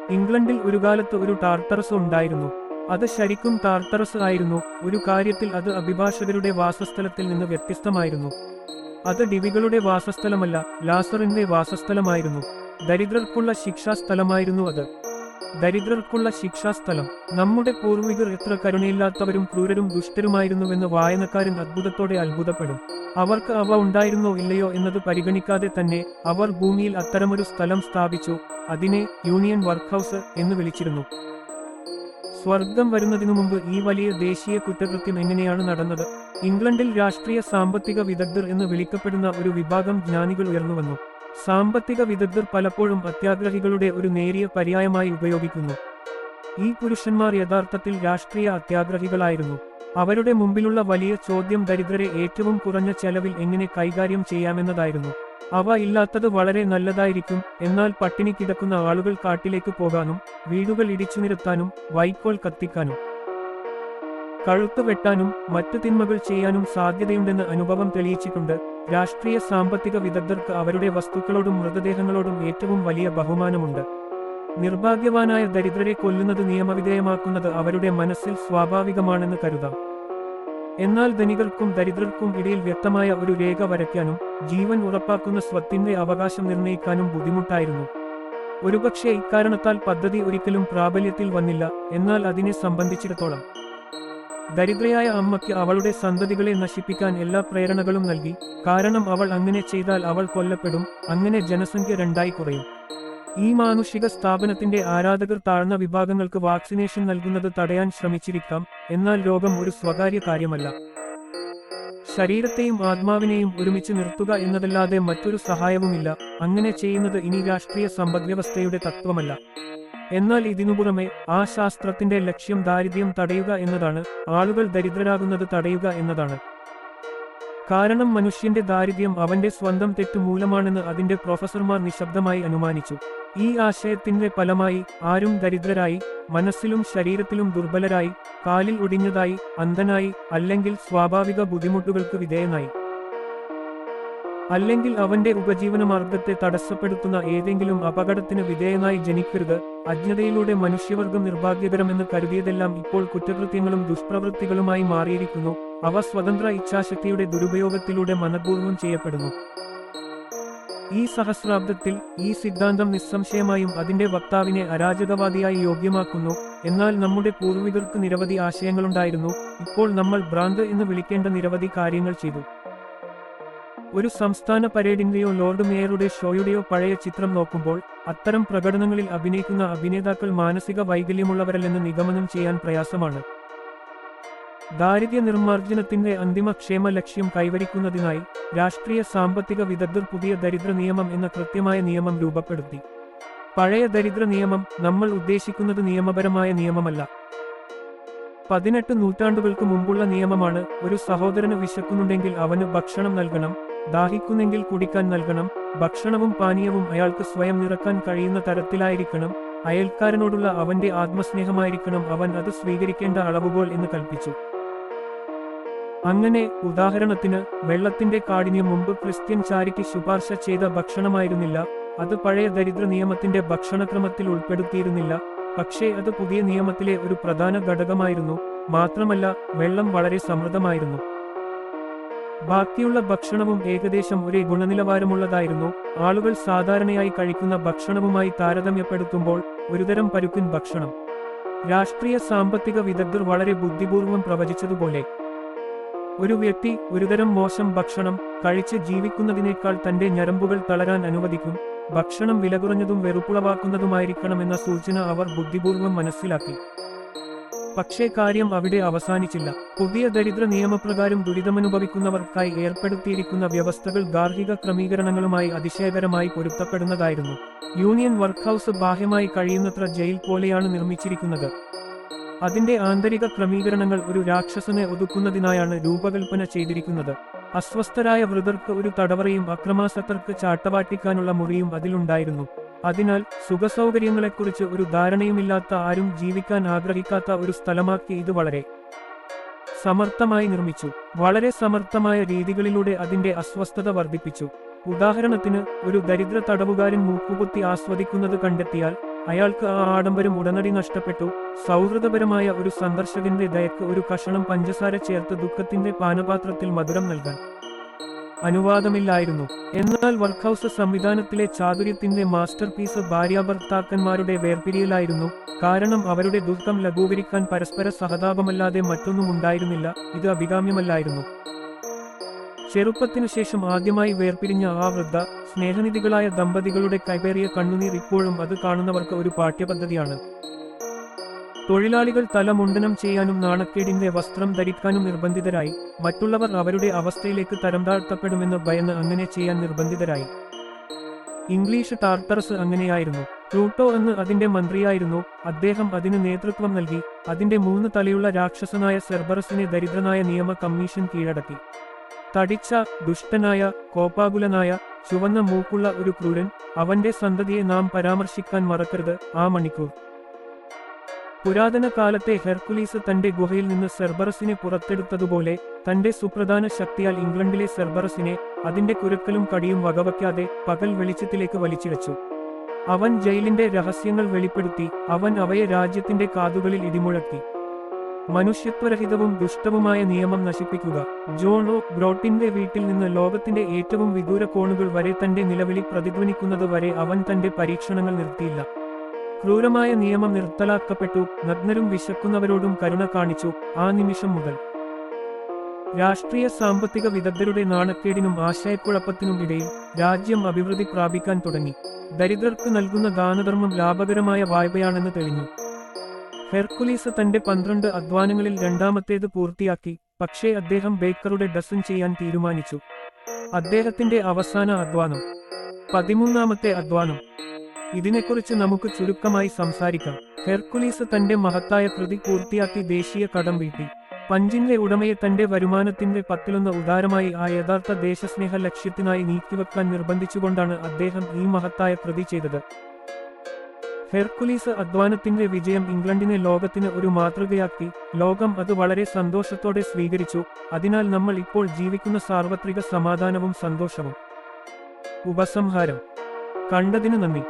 ഇംഗ്ലണ്ടിൽ ഒരു കാലത്ത് ഒരു ടാർട്ടറസ് ഉണ്ടായിരുന്നു. അത് ശരിക്കും ടാർട്ടറസ് ആയിരുന്നു. ഒരു കാര്യത്തിൽ അത് അഭിഭാഷകരുടെ വാസസ്ഥലത്തിൽ നിന്ന് വ്യത്യസ്തമായിരുന്നു. അത് ഡിവികളുടെ വാസസ്ഥലമല്ല ലാസറിന്റെ വാസസ്ഥലമായിരുന്നു. ദരിദ്രർക്കുള്ള ശിക്ഷാസ്ഥലമായിരുന്നു അത്. ദരിദ്രർക്കുള്ള ശിക്ഷാസ്ഥലം. നമ്മുടെ പൂർവികർ എത്ര കരുണയില്ലാത്തവരും ക്രൂരരും ദുഷ്ടരുമായിരുന്നുവെന്ന് വായനക്കാരൻ അത്ഭുതത്തോടെ അത്ഭുതപ്പെടും. അവർക്ക് അവ ഉണ്ടായിരുന്നോ ഇല്ലയോ എന്നത് പരിഗണിക്കാതെ തന്നെ അവർ ഭൂമിയിൽ അത്തരമൊരു സ്ഥലം സ്ഥാപിച്ചു അതിനെ യൂണിയൻ വർക്ക് ഹൗസ് എന്ന് വിളിച്ചിരുന്നു. സ്വർഗം വരുന്നതിനു മുമ്പ് ഈ വലിയ ദേശീയ കുറ്റകൃത്യം എങ്ങനെയാണ് നടന്നത്? ഇംഗ്ലണ്ടിൽ രാഷ്ട്രീയ സാമ്പത്തിക വിദഗ്ധർ എന്ന് വിളിക്കപ്പെടുന്ന ഒരു വിഭാഗം ജ്ഞാനികൾ ഉയർന്നുവന്നു. സാമ്പത്തിക വിദഗ്ധർ പലപ്പോഴും അത്യാഗ്രഹികളുടെ ഒരു നേരിയ പര്യായമായി ഉപയോഗിക്കുന്നു. ഈ പുരുഷന്മാർ യഥാർത്ഥത്തിൽ രാഷ്ട്രീയ അത്യാഗ്രഹികളായിരുന്നു. അവരുടെ മുമ്പിലുള്ള വലിയ ചോദ്യം ദരിദ്രരെ ഏറ്റവും കുറഞ്ഞ ചെലവിൽ എങ്ങനെ കൈകാര്യം ചെയ്യാമെന്നതായിരുന്നു. അവ ഇല്ലാത്തത് വളരെ നല്ലതായിരിക്കും എന്നാൽ പട്ടിണി കിടക്കുന്ന ആളുകൾ കാട്ടിലേക്ക് പോകാനും വീടുകൾ ഇടിച്ചു നിരത്താനും വൈക്കോൽ കത്തിക്കാനും കഴുത്ത് വെട്ടാനും മറ്റു തിന്മകൾ ചെയ്യാനും സാധ്യതയുണ്ടെന്ന് അനുഭവം തെളിയിച്ചിട്ടുണ്ട്. രാഷ്ട്രീയ സാമ്പത്തിക വിദഗ്ധർക്ക് അവരുടെ വസ്തുക്കളോടും മൃതദേഹങ്ങളോടും ഏറ്റവും വലിയ ബഹുമാനമുണ്ട്. നിർഭാഗ്യവാനായ ദരിദ്രരെ കൊല്ലുന്നത് നിയമവിധേയമാക്കുന്നത് അവരുടെ മനസ്സിൽ സ്വാഭാവികമാണെന്ന് കരുതാം. എന്നാൽ ധനികർക്കും ദരിദ്രർക്കും ഇടയിൽ വ്യക്തമായ ഒരു രേഖ വരയ്ക്കാനും ജീവൻ ഉറപ്പാക്കുന്ന സ്വത്തിന്റെ അവകാശം നിർണയിക്കാനും ബുദ്ധിമുട്ടായിരുന്നു. ഒരുപക്ഷെ ഇക്കാരണത്താൽ പദ്ധതി ഒരിക്കലും പ്രാബല്യത്തിൽ വന്നില്ല എന്നാൽ അതിനെ സംബന്ധിച്ചിടത്തോളം. ദരിദ്രയായ അമ്മയ്ക്ക് അവളുടെ സന്തതികളെ നശിപ്പിക്കാൻ എല്ലാ പ്രേരണകളും നൽകി കാരണം അവൾ അങ്ങനെ ചെയ്താൽ അവൾ കൊല്ലപ്പെടും അങ്ങനെ ജനസംഖ്യ രണ്ടായി കുറയും. ഈ മാനുഷിക സ്ഥാപനത്തിന്റെ ആരാധകർ താഴ്ന്ന വിഭാഗങ്ങൾക്ക് വാക്സിനേഷൻ നൽകുന്നത് തടയാൻ ശ്രമിച്ചിരിക്കാം എന്നാൽ രോഗം ഒരു സ്വകാര്യ കാര്യമല്ല. ശരീരത്തെയും ആത്മാവിനെയും ഒരുമിച്ച് നിർത്തുക എന്നതല്ലാതെ മറ്റൊരു സഹായവുമില്ല അങ്ങനെ ചെയ്യുന്നത് ഇനി രാഷ്ട്രീയ സമ്പദ്വ്യവസ്ഥയുടെ തത്വമല്ല. എന്നാൽ ഇതിനു പുറമെ ആ ശാസ്ത്രത്തിന്റെ ലക്ഷ്യം ദാരിദ്ര്യം തടയുക എന്നതാണ് ആളുകൾ ദരിദ്രരാകുന്നത് തടയുക എന്നതാണ്. കാരണം മനുഷ്യന്റെ ദാരിദ്ര്യം അവന്റെ സ്വന്തം തെറ്റ് മൂലമാണെന്ന് അതിന്റെ പ്രൊഫസർമാർ നിശബ്ദമായി അനുമാനിച്ചു. ഈ ആശയത്തിന്റെ ഫലമായി ആരും ദരിദ്രരായി മനസ്സിലും ശരീരത്തിലും ദുർബലരായി കാലിൽ ഒടിഞ്ഞതായി അന്ധനായി അല്ലെങ്കിൽ സ്വാഭാവിക ബുദ്ധിമുട്ടുകൾക്ക് വിധേയനായി. അല്ലെങ്കിൽ അവന്റെ ഉപജീവനമാർഗത്തെ തടസ്സപ്പെടുത്തുന്ന ഏതെങ്കിലും അപകടത്തിന് വിധേയനായി ജനിക്കരുത്. അജ്ഞതയിലൂടെ മനുഷ്യവർഗം നിർഭാഗ്യകരമെന്ന് കരുതിയതെല്ലാം ഇപ്പോൾ കുറ്റകൃത്യങ്ങളും ദുഷ്പ്രവൃത്തികളുമായി മാറിയിരിക്കുന്നു. അവ സ്വതന്ത്ര ഇച്ഛാശക്തിയുടെ ദുരുപയോഗത്തിലൂടെ മനഃപൂർവം ചെയ്യപ്പെടുന്നു. ഈ സഹസ്രാബ്ദത്തിൽ ഈ സിദ്ധാന്തം നിസ്സംശയമായും അതിന്റെ വക്താവിനെ അരാജകവാദിയായി യോഗ്യമാക്കുന്നു. എന്നാൽ നമ്മുടെ പൂർവികർക്ക് നിരവധി ആശയങ്ങളുണ്ടായിരുന്നു. ഇപ്പോൾ നമ്മൾ ഭ്രാന്ത് എന്ന് വിളിക്കേണ്ട നിരവധി കാര്യങ്ങൾ ചെയ്തു. ഒരു സംസ്ഥാന പരേഡിന്റെയോ ലോർഡ് മേയറുടെ ഷോയുടെയോ പഴയ ചിത്രം നോക്കുമ്പോൾ അത്തരം പ്രകടനങ്ങളിൽ അഭിനയിക്കുന്ന അഭിനേതാക്കൾ മാനസിക വൈകല്യമുള്ളവരല്ലെന്ന് നിഗമനം ചെയ്യാൻ പ്രയാസമാണ്. ദാരിദ്ര്യ നിർമ്മാർജനത്തിന്റെ അന്തിമ ക്ഷേമ ലക്ഷ്യം കൈവരിക്കുന്നതിനായി രാഷ്ട്രീയ സാമ്പത്തിക വിദഗ്ധർ പുതിയ ദരിദ്ര നിയമം എന്ന കൃത്യമായ നിയമം രൂപപ്പെടുത്തി. പഴയ ദരിദ്ര നിയമം നമ്മൾ ഉദ്ദേശിക്കുന്നത് നിയമപരമായ നിയമമല്ല. പതിനെട്ട് നൂറ്റാണ്ടുകൾക്ക് മുമ്പുള്ള നിയമമാണ് ഒരു സഹോദരന് വിശക്കുന്നുണ്ടെങ്കിൽ അവന് ഭക്ഷണം നൽകണം ദാഹിക്കുന്നെങ്കിൽ കുടിക്കാൻ നൽകണം ഭക്ഷണവും പാനീയവും അയാൾക്ക് സ്വയം നിറക്കാൻ കഴിയുന്ന തരത്തിലായിരിക്കണം. അയൽക്കാരനോടുള്ള അവന്റെ ആത്മസ്നേഹമായിരിക്കണം അവൻ അത് സ്വീകരിക്കേണ്ട അളവുകോൽ എന്ന് കൽപ്പിച്ചു. അങ്ങനെ ഉദാഹരണത്തിന് വെള്ളത്തിന്റെ കാഠിന്യം മുമ്പ് ക്രിസ്ത്യൻ ചാരിക്ക് ശുപാർശ ചെയ്ത ഭക്ഷണമായിരുന്നില്ല അത് പഴയ ദരിദ്ര നിയമത്തിന്റെ ഭക്ഷണക്രമത്തിൽ ഉൾപ്പെടുത്തിയിരുന്നില്ല പക്ഷേ അത് പുതിയ നിയമത്തിലെ ഒരു പ്രധാന ഘടകമായിരുന്നു മാത്രമല്ല വെള്ളം വളരെ സമൃദ്ധമായിരുന്നു. ബാക്കിയുള്ള ഭക്ഷണവും ഏകദേശം ഒരേ ഗുണനിലവാരമുള്ളതായിരുന്നു. ആളുകൾ സാധാരണയായി കഴിക്കുന്ന ഭക്ഷണവുമായി താരതമ്യപ്പെടുത്തുമ്പോൾ ഒരുതരം പരുക്കൻ ഭക്ഷണം. രാഷ്ട്രീയ സാമ്പത്തിക വിദഗ്ധർ വളരെ ബുദ്ധിപൂർവം പ്രവചിച്ചതുപോലെ. ഒരു വ്യക്തി ഒരുതരം മോശം ഭക്ഷണം കഴിച്ച് ജീവിക്കുന്നതിനേക്കാൾ തന്റെ ഞരമ്പുകൾ തളരാൻ അനുവദിക്കും. ഭക്ഷണം വിലകുറഞ്ഞതും വെറുപ്പുളവാക്കുന്നതുമായിരിക്കണമെന്ന സൂചന അവർ ബുദ്ധിപൂർവം മനസ്സിലാക്കി. പക്ഷേ കാര്യം അവിടെ അവസാനിച്ചില്ല. പുതിയ ദരിദ്ര നിയമപ്രകാരം ദുരിതമനുഭവിക്കുന്നവർക്കായി ഏർപ്പെടുത്തിയിരിക്കുന്ന വ്യവസ്ഥകൾ ഗാർഹിക ക്രമീകരണങ്ങളുമായി അതിശയകരമായി പൊരുത്തപ്പെടുന്നതായിരുന്നു. യൂണിയൻ വർക്ക് ഹൗസ് ബാഹ്യമായി കഴിയുന്നത്ര ജയിൽ പോലെയാണ് നിർമ്മിച്ചിരിക്കുന്നത്. അതിന്റെ ആന്തരിക ക്രമീകരണങ്ങൾ ഒരു രാക്ഷസനെ ഒതുക്കുന്നതിനായാണ് രൂപകൽപ്പന ചെയ്തിരിക്കുന്നത്. അസ്വസ്ഥരായ വൃതർക്ക് ഒരു തടവറയും അക്രമാസക്തർക്ക് ചാട്ടവാട്ടിക്കാനുള്ള മുറിയും അതിലുണ്ടായിരുന്നു. അതിനാൽ സുഖസൗകര്യങ്ങളെക്കുറിച്ച് ഒരു ധാരണയുമില്ലാത്ത ആരും ജീവിക്കാൻ ആഗ്രഹിക്കാത്ത ഒരു സ്ഥലമാക്കി ഇത് വളരെ സമർത്ഥമായി നിർമ്മിച്ചു. വളരെ സമർത്ഥമായ രീതികളിലൂടെ അതിന്റെ അസ്വസ്ഥത വർദ്ധിപ്പിച്ചു. ഉദാഹരണത്തിന് ഒരു ദരിദ്ര തടവുകാരൻ മൂക്കുകുത്തി ആസ്വദിക്കുന്നത് കണ്ടെത്തിയാൽ അയാൾക്ക് ആ ആഡംബരം ഉടനടി നഷ്ടപ്പെട്ടു. സൗഹൃദപരമായ ഒരു സന്ദർശകന്റെ ദയക്ക് ഒരു കഷണം പഞ്ചസാര ചേർത്ത് ദുഃഖത്തിന്റെ പാനപാത്രത്തിൽ മധുരം നൽകാൻ അനുവാദമില്ലായിരുന്നു. എന്നാൽ വർക്ക് ഹൗസ് സംവിധാനത്തിലെ ചാതുര്യത്തിന്റെ മാസ്റ്റർ പീസ് ഭാര്യാഭർത്താക്കന്മാരുടെ വേർപിരിയലായിരുന്നു. കാരണം അവരുടെ ദുഃഖം ലഘൂകരിക്കാൻ പരസ്പര സഹതാപമല്ലാതെ മറ്റൊന്നും ഉണ്ടായിരുന്നില്ല. ഇത് അഭികാമ്യമല്ലായിരുന്നു. ചെറുപ്പത്തിനു ശേഷം ആദ്യമായി വേർപിരിഞ്ഞ ആ വൃദ്ധ സ്നേഹനിധികളായ ദമ്പതികളുടെ കൈപേറിയ കണ്ണുനീർ ഇപ്പോഴും അത് കാണുന്നവർക്ക് ഒരു പാഠ്യപദ്ധതിയാണ്. തൊഴിലാളികൾ തല മുണ്ടനം ചെയ്യാനും നാണക്കേടിന്റെ വസ്ത്രം ധരിക്കാനും നിർബന്ധിതരായി. മറ്റുള്ളവർ അവരുടെ അവസ്ഥയിലേക്ക് തരം താഴ്ത്തപ്പെടുമെന്ന് ഭയന്ന് അങ്ങനെ ചെയ്യാൻ നിർബന്ധിതരായി. ഇംഗ്ലീഷ് ടാർട്ടറസ് അങ്ങനെയായിരുന്നു. പ്ലൂട്ടോ എന്ന് അതിന്റെ മന്ത്രിയായിരുന്നു. അദ്ദേഹം അതിന് നേതൃത്വം നൽകി. അതിന്റെ മൂന്ന് തലയുള്ള രാക്ഷസനായ സെർബറസിനെ ദരിദ്രനായ നിയമ കമ്മീഷൻ കീഴടക്കി. തടിച്ച ദുഷ്ടനായ കോപാകുലനായ ചുവന്ന മൂക്കുള്ള ഒരു ക്രൂരൻ അവന്റെ സന്തതിയെ നാം പരാമർശിക്കാൻ മറക്കരുത് ആ മണിക്കൂർ. പുരാതന കാലത്തെ ഹെർക്കുലീസ് തന്റെ ഗുഹയിൽ നിന്ന് സെർബറസിനെ പുറത്തെടുത്തതുപോലെ തന്റെ സുപ്രധാന ശക്തിയാൽ ഇംഗ്ലണ്ടിലെ സെർബറസിനെ അതിന്റെ കുരുക്കലും കടിയും വകവയ്ക്കാതെ പകൽ വെളിച്ചത്തിലേക്ക് വലിച്ചിടച്ചു അവൻ ജയിലിന്റെ രഹസ്യങ്ങൾ വെളിപ്പെടുത്തി അവൻ അവയെ രാജ്യത്തിന്റെ കാതുകളിൽ ഇടിമുഴക്കി. മനുഷ്യത്വരഹിതവും ദുഷ്ടവുമായ നിയമം നശിപ്പിക്കുക. John O. ബ്രോട്ടിന്റെ വീട്ടിൽ നിന്ന് ലോകത്തിന്റെ ഏറ്റവും വിദൂര കോണുകൾ വരെ തന്റെ നിലവിളി പ്രതിധ്വനിക്കുന്നത് വരെ അവൻ തന്റെ പരീക്ഷണങ്ങൾ നിർത്തിയില്ല. ക്രൂരമായ നിയമം നിർത്തലാക്കപ്പെട്ടു. നഗ്നരും വിശക്കുന്നവരോടും കരുണ കാണിച്ചു. ആ നിമിഷം മുതൽ രാഷ്ട്രീയ സാമ്പത്തിക വിദഗ്ധരുടെ നാണക്കേടിനും ആശയക്കുഴപ്പത്തിനും ഇടയിൽ രാജ്യം അഭിവൃദ്ധി പ്രാപിക്കാൻ തുടങ്ങി. ദരിദ്രർക്ക് നൽകുന്ന ദാനധർമ്മം ലാഭകരമായ വായ്പയാണെന്ന് തെളിഞ്ഞു. ഹെർക്കുലീസ് തന്റെ പന്ത്രണ്ട് അധ്വാനങ്ങളിൽ രണ്ടാമത്തേത് പൂർത്തിയാക്കി പക്ഷേ അദ്ദേഹം ബേക്കറുടെ ഡസൻ ചെയ്യാൻ തീരുമാനിച്ചു. അദ്ദേഹത്തിന്റെ അവസാന അധ്വാനം. പതിമൂന്നാമത്തെ അധ്വാനം. ഇതിനെക്കുറിച്ച് നമുക്ക് ചുരുക്കമായി സംസാരിക്കാം. ഹെർക്കുലീസ് തന്റെ മഹത്തായ കൃതി പൂർത്തിയാക്കി ദേശീയ കടം വീട്ടി. പഞ്ചിന്റെ ഉടമയെ തന്റെ വരുമാനത്തിന്റെ പത്തിലൊന്ന് ഉദാരമായി ആ യഥാർത്ഥ ദേശസ്നേഹ ലക്ഷ്യത്തിനായി നീക്കിവെക്കാൻ നിർബന്ധിച്ചുകൊണ്ടാണ് അദ്ദേഹം ഈ മഹത്തായ കൃതി ചെയ്തത്. ഹെർക്കുലീസ് അധ്വാനത്തിന്റെ വിജയം ഇംഗ്ലണ്ടിനെ ലോകത്തിന് ഒരു മാതൃകയാക്കി. ലോകം അത് വളരെ സന്തോഷത്തോടെ സ്വീകരിച്ചു. അതിനാൽ നമ്മൾ ഇപ്പോൾ ജീവിക്കുന്ന സാർവത്രിക സമാധാനവും സന്തോഷവും. ഉപസംഹാരം. കണ്ടതിന് നന്ദി.